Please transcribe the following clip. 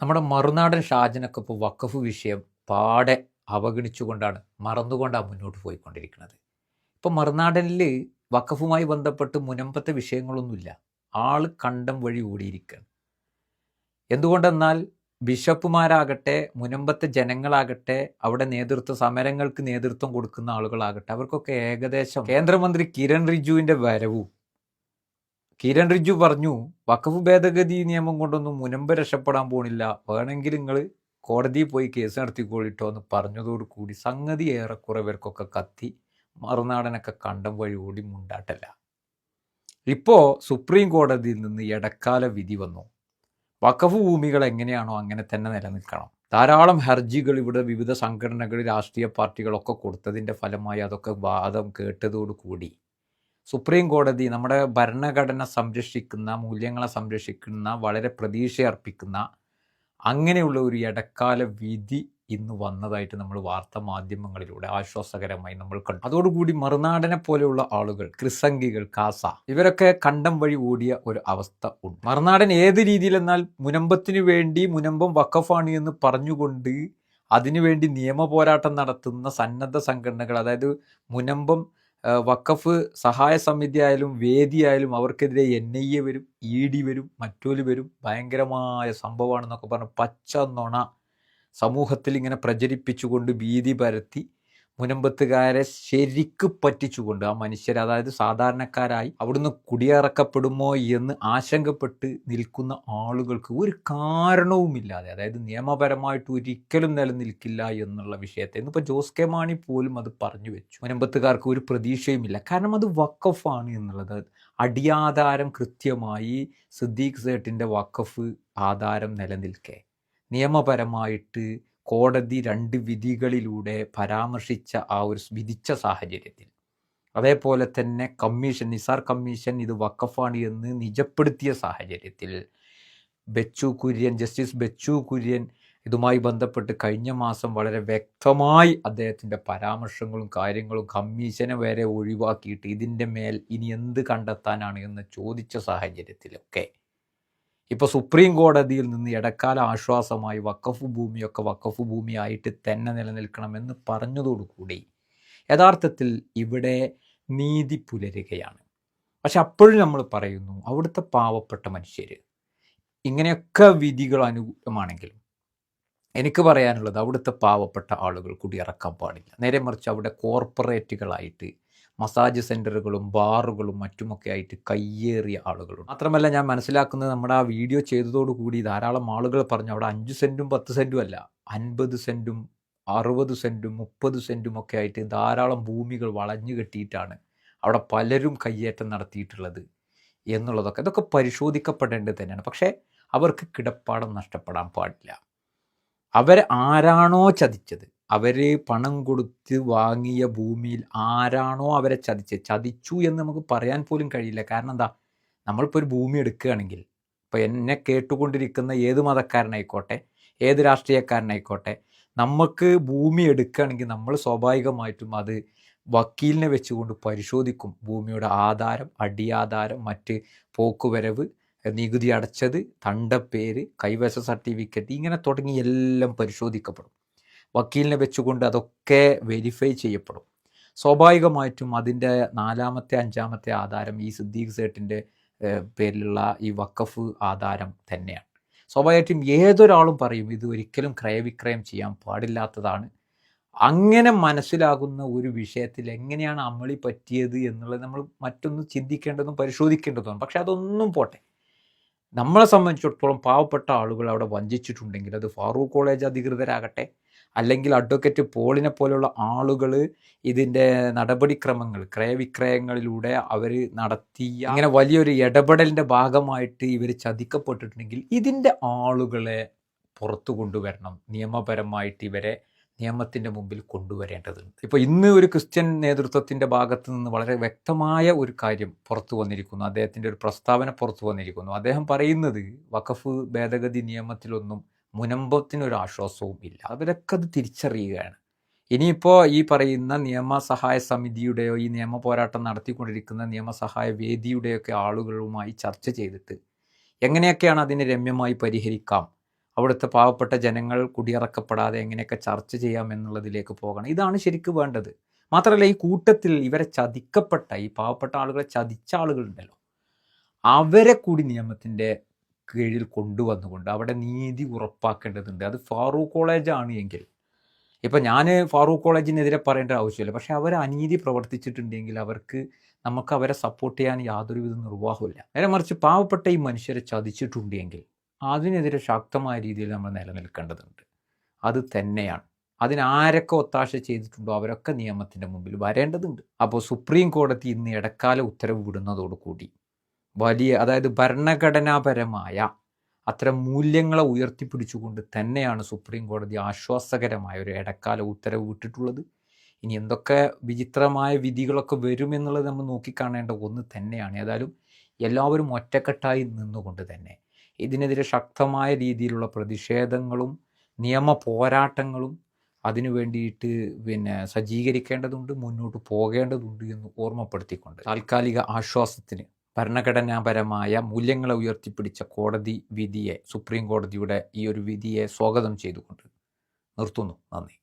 നമ്മുടെ മറുനാടൻ ഷാജനൊക്കെ ഇപ്പോൾ വഖഫ് വിഷയം പാടെ അവഗണിച്ചുകൊണ്ടാണ് മറന്നുകൊണ്ടാണ് മുന്നോട്ട് പോയിക്കൊണ്ടിരിക്കുന്നത്. ഇപ്പോൾ മറുനാടനിൽ വഖഫുമായി ബന്ധപ്പെട്ട് മുനമ്പത്തെ വിഷയങ്ങളൊന്നുമില്ല. ആൾ കണ്ടം വഴി ഓടിയിരിക്കുകയാണ് എന്തുകൊണ്ടെന്നാൽ ബിഷപ്പുമാരാകട്ടെ മുനമ്പത്തെ ജനങ്ങളാകട്ടെ അവിടെ നേതൃത്വ സമരങ്ങൾക്ക് നേതൃത്വം കൊടുക്കുന്ന ആളുകളാകട്ടെ അവർക്കൊക്കെ ഏകദേശം കേന്ദ്രമന്ത്രി കിരൺ റിജുവിന്റെ വരവും കിരൺ റിജു പറഞ്ഞു വഖഫ് ഭേദഗതി നിയമം കൊണ്ടൊന്നും മുനമ്പ് രക്ഷപ്പെടാൻ പോണില്ല. വേണമെങ്കിൽ നിങ്ങൾ കോടതിയിൽ പോയി കേസ് നടത്തിക്കോളിട്ടോ എന്ന് പറഞ്ഞതോടുകൂടി സംഗതി ഏറെക്കുറെ പേർക്കൊക്കെ കത്തി മറുനാടനൊക്കെ കണ്ടം വഴി ഓടി മുണ്ടാട്ടല്ല. ഇപ്പോൾ സുപ്രീം കോടതിയിൽ നിന്ന് ഇടക്കാല വിധി വന്നു. വഖഫ് ഭൂമികൾ എങ്ങനെയാണോ അങ്ങനെ തന്നെ നിലനിൽക്കണം. ധാരാളം ഹർജികൾ ഇവിടെ വിവിധ സംഘടനകൾ രാഷ്ട്രീയ പാർട്ടികളൊക്കെ കൊടുത്തതിന്റെ ഫലമായി അതൊക്കെ വാദം കേട്ടതോടുകൂടി സുപ്രീം കോടതി നമ്മുടെ ഭരണഘടന സംരക്ഷിക്കുന്ന മൂല്യങ്ങളെ സംരക്ഷിക്കുന്ന വളരെ പ്രതീക്ഷയർപ്പിക്കുന്ന അങ്ങനെയുള്ള ഒരു ഇടക്കാല വിധി ഇന്ന് വന്നതായിട്ട് നമ്മൾ വാർത്താ മാധ്യമങ്ങളിലൂടെ ആശ്വാസകരമായി നമ്മൾ കണ്ടു. അതോടുകൂടി മറുനാടനെ പോലെയുള്ള ആളുകൾ ക്രിസംഗികൾ കാസ ഇവരൊക്കെ കണ്ടം വഴി ഓടിയ ഒരു അവസ്ഥ ഉണ്ട്. മറുനാടൻ ഏത് രീതിയിലെന്നാൽ മുനമ്പത്തിനു വേണ്ടി മുനമ്പം വക്കഫാണ് എന്ന് പറഞ്ഞുകൊണ്ട് അതിനുവേണ്ടി നിയമ പോരാട്ടം നടത്തുന്ന സന്നദ്ധ സംഘടനകൾ അതായത് മുനമ്പം വഖഫ് സഹായ സമിതി ആയാലും വേദി ആയാലും അവർക്കെതിരെ എൻ ഐ എ വരും ഇ ഡി വരും മറ്റോൽ വരും. ഭയങ്കരമായ സംഭവമാണെന്നൊക്കെ പറഞ്ഞ് പച്ച നൊണ സമൂഹത്തിൽ ഇങ്ങനെ പ്രചരിപ്പിച്ചുകൊണ്ട് ഭീതി പരത്തി മുനമ്പത്തുകാരെ ശരിക്ക് പറ്റിച്ചുകൊണ്ട് ആ മനുഷ്യർ അതായത് സാധാരണക്കാരായി അവിടുന്ന് കുടിയിറക്കപ്പെടുമോ എന്ന് ആശങ്കപ്പെട്ട് നിൽക്കുന്ന ആളുകൾക്ക് ഒരു കാരണവുമില്ലാതെ അതായത് നിയമപരമായിട്ട് ഒരിക്കലും നിലനിൽക്കില്ല എന്നുള്ള വിഷയത്തെ ഇന്നിപ്പോൾ ജോസ് കെ മാണി പോലും അത് പറഞ്ഞു വെച്ചു. മുനമ്പത്തുകാർക്ക് ഒരു പ്രതീക്ഷയുമില്ല. കാരണം അത് വക്കഫാണ് എന്നുള്ളത്. അടിയാധാരം കൃത്യമായി സിദ്ദീഖ് സേട്ടിന്റെ വക്കഫ് ആധാരം നിലനിൽക്കെ. നിയമപരമായിട്ട് കോടതി രണ്ട് വിധികളിലൂടെ പരാമർശിച്ച ആ ഒരു വിധിച്ച സാഹചര്യത്തിൽ. അതേപോലെ തന്നെ കമ്മീഷൻ നിസാർ കമ്മീഷൻ ഇത് വക്കഫാണ് എന്ന് നിജപ്പെടുത്തിയ സാഹചര്യത്തിൽ ബച്ചു കുര്യൻ ജസ്റ്റിസ് ബച്ചു കുര്യൻ ഇതുമായി ബന്ധപ്പെട്ട് കഴിഞ്ഞ മാസം വളരെ വ്യക്തമായി അദ്ദേഹത്തിന്റെ പരാമർശങ്ങളും കാര്യങ്ങളും കമ്മീഷനെ വരെ ഒഴിവാക്കിയിട്ട് ഇതിന്റെ മേൽ ഇനി എന്ത് കണ്ടെത്താനാണ് എന്ന് ചോദിച്ച സാഹചര്യത്തിലൊക്കെ ഇപ്പോൾ സുപ്രീം കോടതിയിൽ നിന്ന് ഇടക്കാല ആശ്വാസമായി വക്കഫ് ഭൂമിയൊക്കെ വക്കഫ് ഭൂമിയായിട്ട് തന്നെ നിലനിൽക്കണമെന്ന് പറഞ്ഞതോടുകൂടി യഥാർത്ഥത്തിൽ ഇവിടെ നീതി പുലരുകയാണ്. പക്ഷെ അപ്പോഴും നമ്മൾ പറയുന്നു അവിടുത്തെ പാവപ്പെട്ട മനുഷ്യർ ഇങ്ങനെയൊക്കെ വിധികൾ അനുകൂലമാണെങ്കിലും എനിക്ക് പറയാനുള്ളത് അവിടുത്തെ പാവപ്പെട്ട ആളുകൾ കുടിയിറക്കാൻ പാടില്ല. നേരെ മറിച്ച് അവിടെ കോർപ്പറേറ്റുകളായിട്ട് മസാജ് സെന്ററുകളും ബാറുകളും മറ്റുമൊക്കെ ആയിട്ട് കയ്യേറിയ ആളുകളുണ്ട്. മാത്രമല്ല ഞാൻ മനസ്സിലാക്കുന്നത് നമ്മുടെ ആ വീഡിയോ ചെയ്തതോടുകൂടി ധാരാളം ആളുകൾ പറഞ്ഞു അവിടെ അഞ്ച് സെന്റും പത്ത് സെന്റും അല്ല അൻപത് സെന്റും അറുപത് സെന്റും മുപ്പത് സെന്റും ഒക്കെ ആയിട്ട് ധാരാളം ഭൂമികൾ വളഞ്ഞു കെട്ടിയിട്ടാണ് അവിടെ പലരും കയ്യേറ്റം നടത്തിയിട്ടുള്ളത് എന്നുള്ളതൊക്കെ. ഇതൊക്കെ പരിശോധിക്കപ്പെടേണ്ടത് തന്നെയാണ്. പക്ഷേ അവർക്ക് കിടപ്പാടം നഷ്ടപ്പെടാൻ പാടില്ല. അവർ ആരാണോ ചതിച്ചത്? അവർ പണം കൊടുത്ത് വാങ്ങിയ ഭൂമിയിൽ ആരാണോ അവരെ ചതിച്ച്. ചതിച്ചു എന്ന് നമുക്ക് പറയാൻ പോലും കഴിയില്ല. കാരണം എന്താ? നമ്മളിപ്പോൾ ഒരു ഭൂമി എടുക്കുകയാണെങ്കിൽ ഇപ്പോൾ എന്നെ കേട്ടുകൊണ്ടിരിക്കുന്ന ഏത് മതക്കാരനായിക്കോട്ടെ ഏത് രാഷ്ട്രീയക്കാരനായിക്കോട്ടെ നമുക്ക് ഭൂമി എടുക്കുകയാണെങ്കിൽ നമ്മൾ സ്വാഭാവികമായിട്ടും അത് വക്കീലിനെ വെച്ചുകൊണ്ട് പരിശോധിക്കും. ഭൂമിയുടെ ആധാരം അടിയാധാരം മറ്റ് പോക്കുവരവ് നികുതി അടച്ചത് തണ്ടപ്പേര് കൈവശ സർട്ടിഫിക്കറ്റ് ഇങ്ങനെ തുടങ്ങി എല്ലാം പരിശോധിക്കപ്പെടും. വക്കീലിനെ വെച്ചുകൊണ്ട് അതൊക്കെ വെരിഫൈ ചെയ്യപ്പെടും. സ്വാഭാവികമായിട്ടും അതിന്റെ നാലാമത്തെ അഞ്ചാമത്തെ ആധാരം ഈ സിദ്ദീഖ് സേട്ടിന്റെ പേരിലുള്ള ഈ വക്കഫ് ആധാരം തന്നെയാണ്. സ്വാഭാവികമായിട്ടും ഏതൊരാളും പറയും ഇത് ഒരിക്കലും ക്രയവിക്രയം ചെയ്യാൻ പാടില്ലാത്തതാണ്. അങ്ങനെ മനസ്സിലാകുന്ന ഒരു വിഷയത്തിൽ എങ്ങനെയാണ് അമളി പറ്റിയത് എന്നുള്ളത് നമ്മൾ മറ്റൊന്ന് ചിന്തിക്കേണ്ടതും പരിശോധിക്കേണ്ടതുമാണ്. പക്ഷെ അതൊന്നും പോട്ടെ. നമ്മളെ സംബന്ധിച്ചിടത്തോളം പാവപ്പെട്ട ആളുകൾ അവിടെ വഞ്ചിച്ചിട്ടുണ്ടെങ്കിൽ അത് ഫാറൂഖ് കോളേജ് അധികൃതരാകട്ടെ അല്ലെങ്കിൽ അഡ്വക്കേറ്റ് പോളിനെ പോലെയുള്ള ആളുകൾ ഇതിന്റെ നടപടിക്രമങ്ങൾ ക്രയവിക്രയങ്ങളിലൂടെ അവർ നടത്തിയ അങ്ങനെ വലിയൊരു ഇടപെടലിന്റെ ഭാഗമായിട്ട് ഇവർ ചതിക്കപ്പെട്ടിട്ടുണ്ടെങ്കിൽ ഇതിന്റെ ആളുകളെ പുറത്തു കൊണ്ടുവരണം. നിയമപരമായിട്ട് ഇവരെ നിയമത്തിന്റെ മുമ്പിൽ കൊണ്ടുവരേണ്ടതുണ്ട്. ഇപ്പോൾ ഇന്ന് ഒരു ക്രിസ്ത്യൻ നേതൃത്വത്തിന്റെ ഭാഗത്ത് നിന്ന് വളരെ വ്യക്തമായ ഒരു കാര്യം പുറത്തു വന്നിരിക്കുന്നു. അദ്ദേഹത്തിന്റെ ഒരു പ്രസ്താവന പുറത്തു വന്നിരിക്കുന്നു. അദ്ദേഹം പറയുന്നത് വഖഫ് ഭേദഗതി നിയമത്തിലൊന്നും മുനമ്പത്തിനൊരു ആശ്വാസവും ഇല്ല അവരൊക്കെ അത് തിരിച്ചറിയുകയാണ്. ഇനിയിപ്പോൾ ഈ പറയുന്ന നിയമസഹായ സമിതിയുടെയോ ഈ നിയമ പോരാട്ടം നടത്തിക്കൊണ്ടിരിക്കുന്ന നിയമസഹായ വേദിയുടെയൊക്കെ ആളുകളുമായി ചർച്ച ചെയ്തിട്ട് എങ്ങനെയൊക്കെയാണ് അതിനെ രമ്യമായി പരിഹരിക്കാം? അവിടുത്തെ പാവപ്പെട്ട ജനങ്ങൾ കുടിയിറക്കപ്പെടാതെ എങ്ങനെയൊക്കെ ചർച്ച ചെയ്യാം എന്നുള്ളതിലേക്ക് പോകണം. ഇതാണ് ശരിക്കും വേണ്ടത്. മാത്രമല്ല ഈ കൂട്ടത്തിൽ ഇവരെ ചതിക്കപ്പെട്ട ഈ പാവപ്പെട്ട ആളുകളെ ചതിച്ച ആളുകളുണ്ടല്ലോ. അവരെ കൂടി നിയമത്തിന്റെ കീഴിൽ കൊണ്ടുവന്നുകൊണ്ട് അവിടെ നീതി ഉറപ്പാക്കേണ്ടതുണ്ട്. അത് ഫാറൂഖ് കോളേജാണ് എങ്കിൽ. ഇപ്പം ഞാൻ ഫാറൂഖ് കോളേജിനെതിരെ പറയേണ്ട ആവശ്യമില്ല. പക്ഷേ അവർ അനീതി പ്രവർത്തിച്ചിട്ടുണ്ടെങ്കിൽ അവർക്ക് നമുക്ക് അവരെ സപ്പോർട്ട് ചെയ്യാൻ യാതൊരുവിധ നിർവാഹമില്ല നേരെ മറിച്ച് പാവപ്പെട്ട ഈ മനുഷ്യരെ ചതിച്ചിട്ടുണ്ടെങ്കിൽ അതിനെതിരെ ശക്തമായ രീതിയിൽ നമ്മൾ നിലനിൽക്കേണ്ടതുണ്ട്. അത് തന്നെയാണ്. അതിനാരൊക്കെ ഒത്താശ ചെയ്തിട്ടുണ്ടോ അവരൊക്കെ നിയമത്തിന്റെ മുമ്പിൽ വരേണ്ടതുണ്ട്. അപ്പോൾ സുപ്രീം കോടതി ഇന്ന് ഇടക്കാല ഉത്തരവ് വിടുന്നതോടുകൂടി വലിയ അതായത് ഭരണഘടനാപരമായ അത്തരം മൂല്യങ്ങളെ ഉയർത്തിപ്പിടിച്ചുകൊണ്ട് തന്നെയാണ് സുപ്രീം കോടതി ആശ്വാസകരമായ ഒരു ഇടക്കാല ഉത്തരവ് വിട്ടിട്ടുള്ളത്. ഇനി എന്തൊക്കെ വിചിത്രമായ വിധികളൊക്കെ വരുമെന്നുള്ളത് നമ്മൾ നോക്കിക്കാണേണ്ട ഒന്ന് തന്നെയാണ്. ഏതായാലും എല്ലാവരും ഒറ്റക്കെട്ടായി നിന്നുകൊണ്ട് തന്നെ ഇതിനെതിരെ ശക്തമായ രീതിയിലുള്ള പ്രതിഷേധങ്ങളും നിയമ പോരാട്ടങ്ങളും അതിനു വേണ്ടിയിട്ട് പിന്നെ സജ്ജീകരിക്കേണ്ടതുണ്ട് മുന്നോട്ട് പോകേണ്ടതുണ്ട് എന്ന് ഓർമ്മപ്പെടുത്തിക്കൊണ്ട് താൽക്കാലിക ആശ്വാസത്തിന് ഭരണഘടനാപരമായ മൂല്യങ്ങളെ ഉയർത്തിപ്പിടിച്ച കോടതി വിധിയെ സുപ്രീം കോടതിയുടെ ഈ ഒരു വിധിയെ സ്വാഗതം ചെയ്തുകൊണ്ട് നിർത്തുന്നു. നന്ദി.